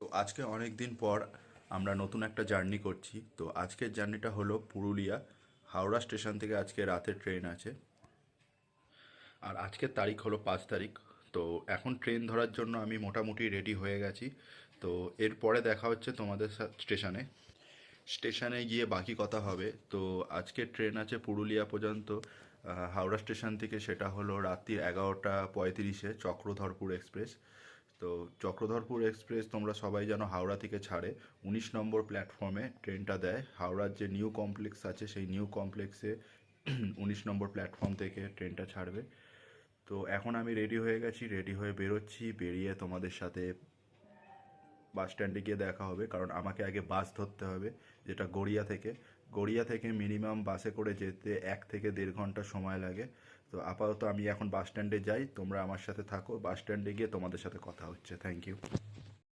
তো আজকে অনেক দিন পর আমরা নতুন একটা জার্নি করছি। তো আজকের জার্নিটা হলো পুরুলিয়া। হাওড়া স্টেশন থেকে আজকে রাতে ট্রেন আছে। আর আজকের তারিখ হলো পাঁচ তারিখ। তো এখন ট্রেন ধরার জন্য আমি মোটামুটি রেডি হয়ে গেছি। তো এরপরে দেখা হচ্ছে তোমাদের স্টেশনে। স্টেশনে গিয়ে বাকি কথা হবে। তো আজকে ট্রেন আছে পুরুলিয়া পর্যন্ত। হাওড়া স্টেশন থেকে সেটা হলো রাত্রি এগারোটা পঁয়ত্রিশে চক্রধরপুর এক্সপ্রেস। তো চক্রধরপুর এক্সপ্রেস তোমরা সবাই জানো হাওড়া থেকে ছাড়ে। উনিশ নম্বর প্ল্যাটফর্মে ট্রেনটা দেয়। হাওড়ার যে নিউ কমপ্লেক্স আছে, সেই নিউ কমপ্লেক্সে উনিশ নম্বর প্ল্যাটফর্ম থেকে ট্রেনটা ছাড়বে। তো এখন আমি রেডি হয়ে গেছি, রেডি হয়ে বেরোচ্ছি, বেরিয়ে তোমাদের সাথে বাস স্ট্যান্ডে গিয়ে দেখা হবে। কারণ আমাকে আগে বাস ধরতে হবে, যেটা গড়িয়া থেকে। গড়িয়া থেকে মিনিমাম বাসে করে যেতে এক থেকে দেড় ঘণ্টা সময় লাগে। তো আপাতত আমি এখন বাস স্ট্যান্ডে যাই, তোমরা আমার সাথে থাকো, বাস স্ট্যান্ডে গিয়ে তোমাদের সাথে কথা হচ্ছে থ্যাংক ইউ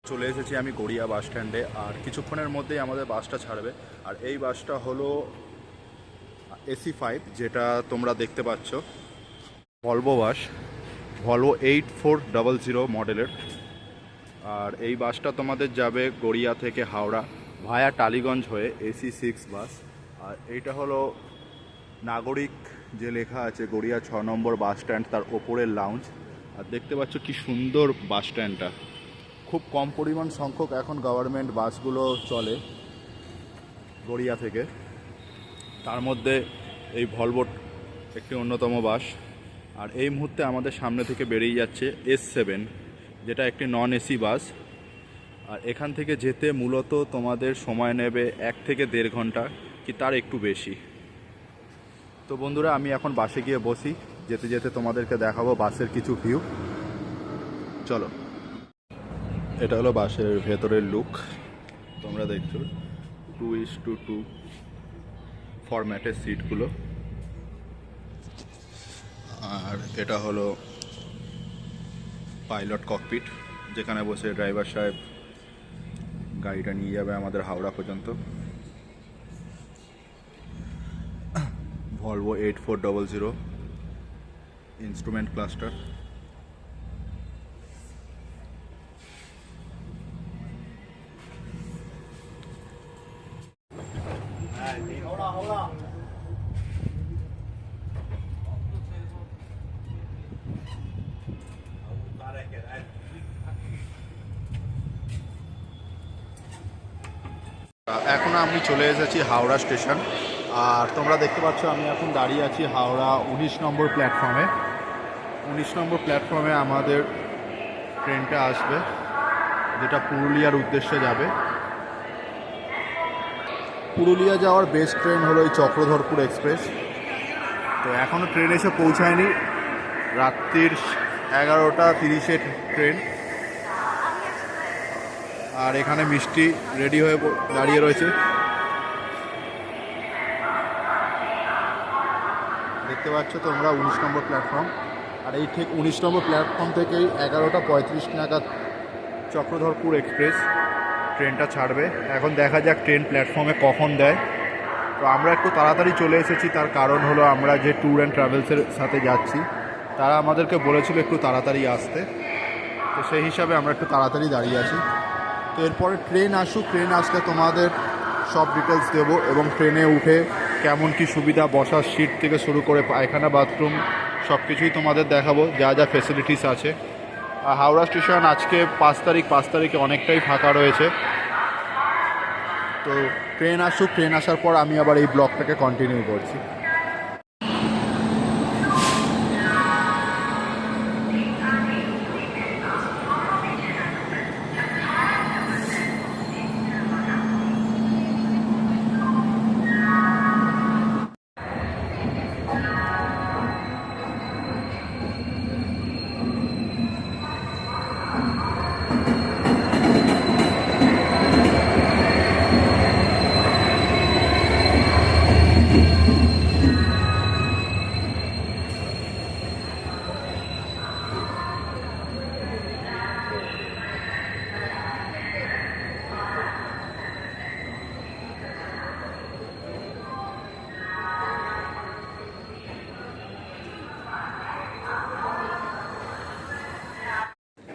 চলে এসেছি আমি গড়িয়া বাস স্ট্যান্ডে, আর কিছুক্ষণের মধ্যেই আমাদের বাসটা ছাড়বে। আর এই বাসটা হলো এসি ফাইভ, যেটা তোমরা দেখতে পাচ্ছ। Volvo bus, Volvo eight four double zero মডেলের। আর এই বাসটা তোমাদের যাবে গড়িয়া থেকে হাওড়া। ভায়া টালিগঞ্জ হয়ে এসি সিক্স বাস আর এইটা হলো নাগরিক যে লেখা আছে, গড়িয়া ছ নম্বর বাস স্ট্যান্ড তার ওপরের লাউঞ্জ আর দেখতে পাচ্ছ কি সুন্দর বাস স্ট্যান্ডটা খুব কম পরিমাণ সংখ্যক এখন গভর্নমেন্ট বাসগুলো চলে গড়িয়া থেকে। তার মধ্যে এই ভলভো একটি অন্যতম বাস আর এই মুহূর্তে আমাদের সামনে থেকে বেরিয়ে যাচ্ছে এস সেভেন যেটা একটি নন এসি বাস আর এখান থেকে যেতে মূলত তোমাদের সময় নেবে এক থেকে দেড় ঘণ্টা, কি তার একটু বেশি। তো বন্ধুরা, আমি এখন বাসে গিয়ে বসি, যেতে যেতে তোমাদেরকে দেখাবো বাসের কিছু ভিউ চলো। এটা হলো বাসের ভেতরের লুক তোমরা দেখছ, টু ইস টু টু ফরম্যাটের সিটগুলো। আর এটা হলো পাইলট ককপিট যেখানে বসে ড্রাইভার সাহেব গাড়িটা নিয়ে যাবে আমাদের হাওড়া পর্যন্ত। Volvo eight four double zero instrument cluster এখন আমি চলে এসেছি হাওড়া স্টেশন। আর তোমরা দেখতে পাচ্ছ, আমি এখন দাঁড়িয়ে আছি হাওড়া উনিশ নম্বর প্ল্যাটফর্মে। উনিশ নম্বর প্ল্যাটফর্মে আমাদের ট্রেনটা আসবে, যেটা পুরুলিয়ার উদ্দেশ্যে যাবে। পুরুলিয়া যাওয়ার বেস্ট ট্রেন হলো এই চক্রধরপুর এক্সপ্রেস তো এখনও ট্রেন এসে পৌঁছায়নি। রাত্রির এগারোটা তিরিশে ট্রেন আর এখানে মিষ্টি রেডি হয়ে দাঁড়িয়ে রয়েছে। দেখতে পাচ্ছ তোমরা উনিশ নম্বর প্ল্যাটফর্ম। আর এই ঠিক উনিশ নম্বর প্ল্যাটফর্ম থেকেই এগারোটা পঁয়ত্রিশ নাগাদ চক্রধরপুর এক্সপ্রেস ট্রেনটা ছাড়বে। এখন দেখা যাক ট্রেন প্ল্যাটফর্মে কখন দেয়। তো আমরা একটু তাড়াতাড়ি চলে এসেছি, তার কারণ হলো আমরা যে ট্যুর অ্যান্ড ট্রাভেলসের সাথে যাচ্ছি, তারা আমাদেরকে বলেছিল একটু তাড়াতাড়ি আসতে। তো সেই হিসাবে আমরা একটু তাড়াতাড়ি দাঁড়িয়ে আছি। তো এরপরে ট্রেন আসুক ট্রেন আসলে তোমাদের সব ডিটেলস দেবো এবং ট্রেনে উঠে কেমন কি সুবিধা বসার সিট থেকে শুরু করে পায়খানা বাথরুম সব কিছুই তোমাদের দেখাবো, যা যা ফেসিলিটিস আছে। আর হাওড়া স্টেশন আজকে পাঁচ তারিখ, পাঁচ তারিখে অনেকটাই ফাঁকা রয়েছে। তো ট্রেন আসুক ট্রেন আসার পর আমি আবার এই ব্লগটাকে কন্টিনিউ করছি।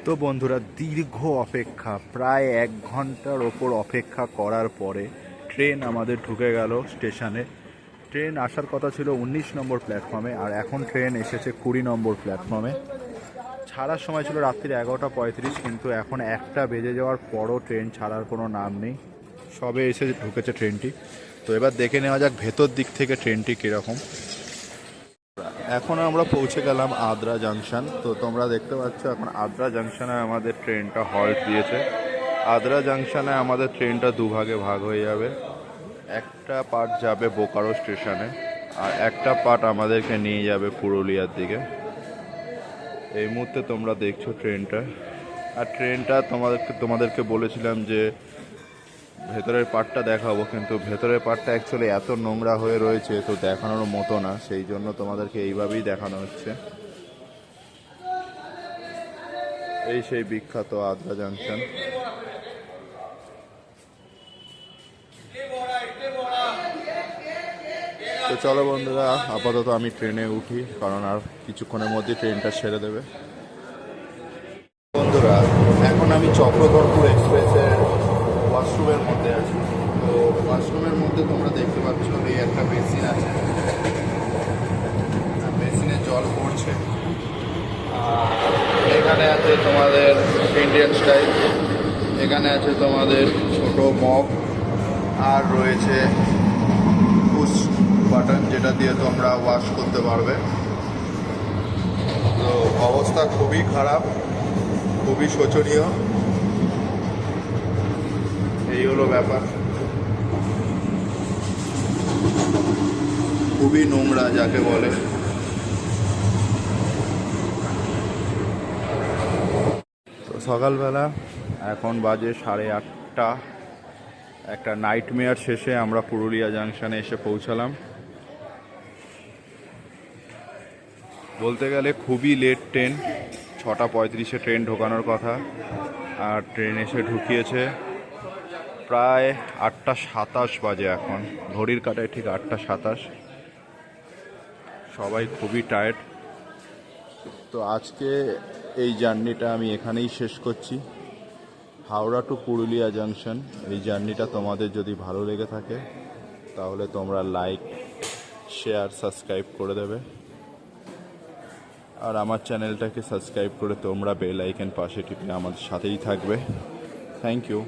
তো বন্ধুরা, দীর্ঘ অপেক্ষা, প্রায় এক ঘণ্টার ওপর অপেক্ষা করার পরে ট্রেন আমাদের ঢুকে গেল স্টেশনে। ট্রেন আসার কথা ছিল উনিশ নম্বর প্ল্যাটফর্মে, আর এখন ট্রেন এসেছে কুড়ি নম্বর প্ল্যাটফর্মে। ছাড়ার সময় ছিল রাত্রির এগারোটা পঁয়ত্রিশ, কিন্তু এখন একটা বেজে যাওয়ার পরও ট্রেন ছাড়ার কোনো নাম নেই। সবে এসে ঢুকেছে ট্রেনটি। তো এবার দেখে নেওয়া যাক ভেতর দিক থেকে ট্রেনটি কীরকম। এখন আমরা পৌঁছে গেলাম আদ্রা জাংশন। তো তোমরা দেখতে পাচ্ছ, এখন আদ্রা জাংশনে আমাদের ট্রেনটা হল্ট দিয়েছে। আদ্রা জাংশনে আমাদের ট্রেনটা দুভাগে ভাগ হয়ে যাবে। একটা পার্ট যাবে বোকারো স্টেশনে, আর একটা পার্ট আমাদেরকে নিয়ে যাবে পুরুলিয়ার দিকে। এই মুহূর্তে তোমরা দেখছ ট্রেনটা। আর ট্রেনটা তোমাদেরকে তোমাদেরকে বলেছিলাম যে ভেতরের পার্টটা দেখাবো, কিন্তু ভেতরের পার্টটা অ্যাকচুয়ালি এত নোংরা হয়ে রয়েছে, তো দেখানোর মতো না, সেই জন্য তোমাদেরকে এইভাবেই দেখানো হচ্ছে। এই সেই বিখ্যাত আদ্রা জাংশন। তো চলো বন্ধুরা, আপাতত আমি ট্রেনে উঠি, কারণ আর কিছুক্ষণের মধ্যে ট্রেনটা ছেড়ে দেবে। বন্ধুরা, এখন আমি চক্রধরপুর এক্সপ্রেসের ওয়াশরুমের মধ্যে আছি। তো ওয়াশরুমের মধ্যে তোমরা দেখতে পাচ্ছ এই একটা বেসিন আছে। বেসিনে জল পড়ছে। এখানে আছে তোমাদের ইন্ডিয়ান স্টাইল এখানে আছে তোমাদের ছোট মগ। আর রয়েছে পুশ বাটন যেটা দিয়ে তোমরা ওয়াশ করতে পারবে। তো অবস্থা খুবই খারাপ, খুবই শোচনীয়। এই হলো ব্যাপার। খুবই নোংরা যাকে বলে। সকালবেলা এখন বাজে সাড়ে আটটা। একটা নাইটমেয়ার শেষে আমরা পুরুলিয়া জাংশনে এসে পৌঁছালাম। বলতে গেলে খুবই লেট ট্রেন ছটা পঁয়ত্রিশে ট্রেন ঢোকানোর কথা। আর ট্রেন এসে ঢুকিয়েছে প্রায় আটটা সাতাশ বাজে এখন। ঘড়ির কাটায় ঠিক আটটা সাতাশ। সবাই খুবই টায়ার্ড তো আজকে এই জার্নিটা আমি এখানেই শেষ করছি। হাওড়া টু পুরুলিয়া জাংশন এই জার্নিটা তোমাদের যদি ভালো লেগে থাকে, তাহলে তোমরা লাইক শেয়ার সাবস্ক্রাইব করে দেবে। আর আমার চ্যানেলটাকে সাবস্ক্রাইব করে তোমরা বেল আইকন পাশে টিপে আমাদের সাথেই থাকবে। Thank you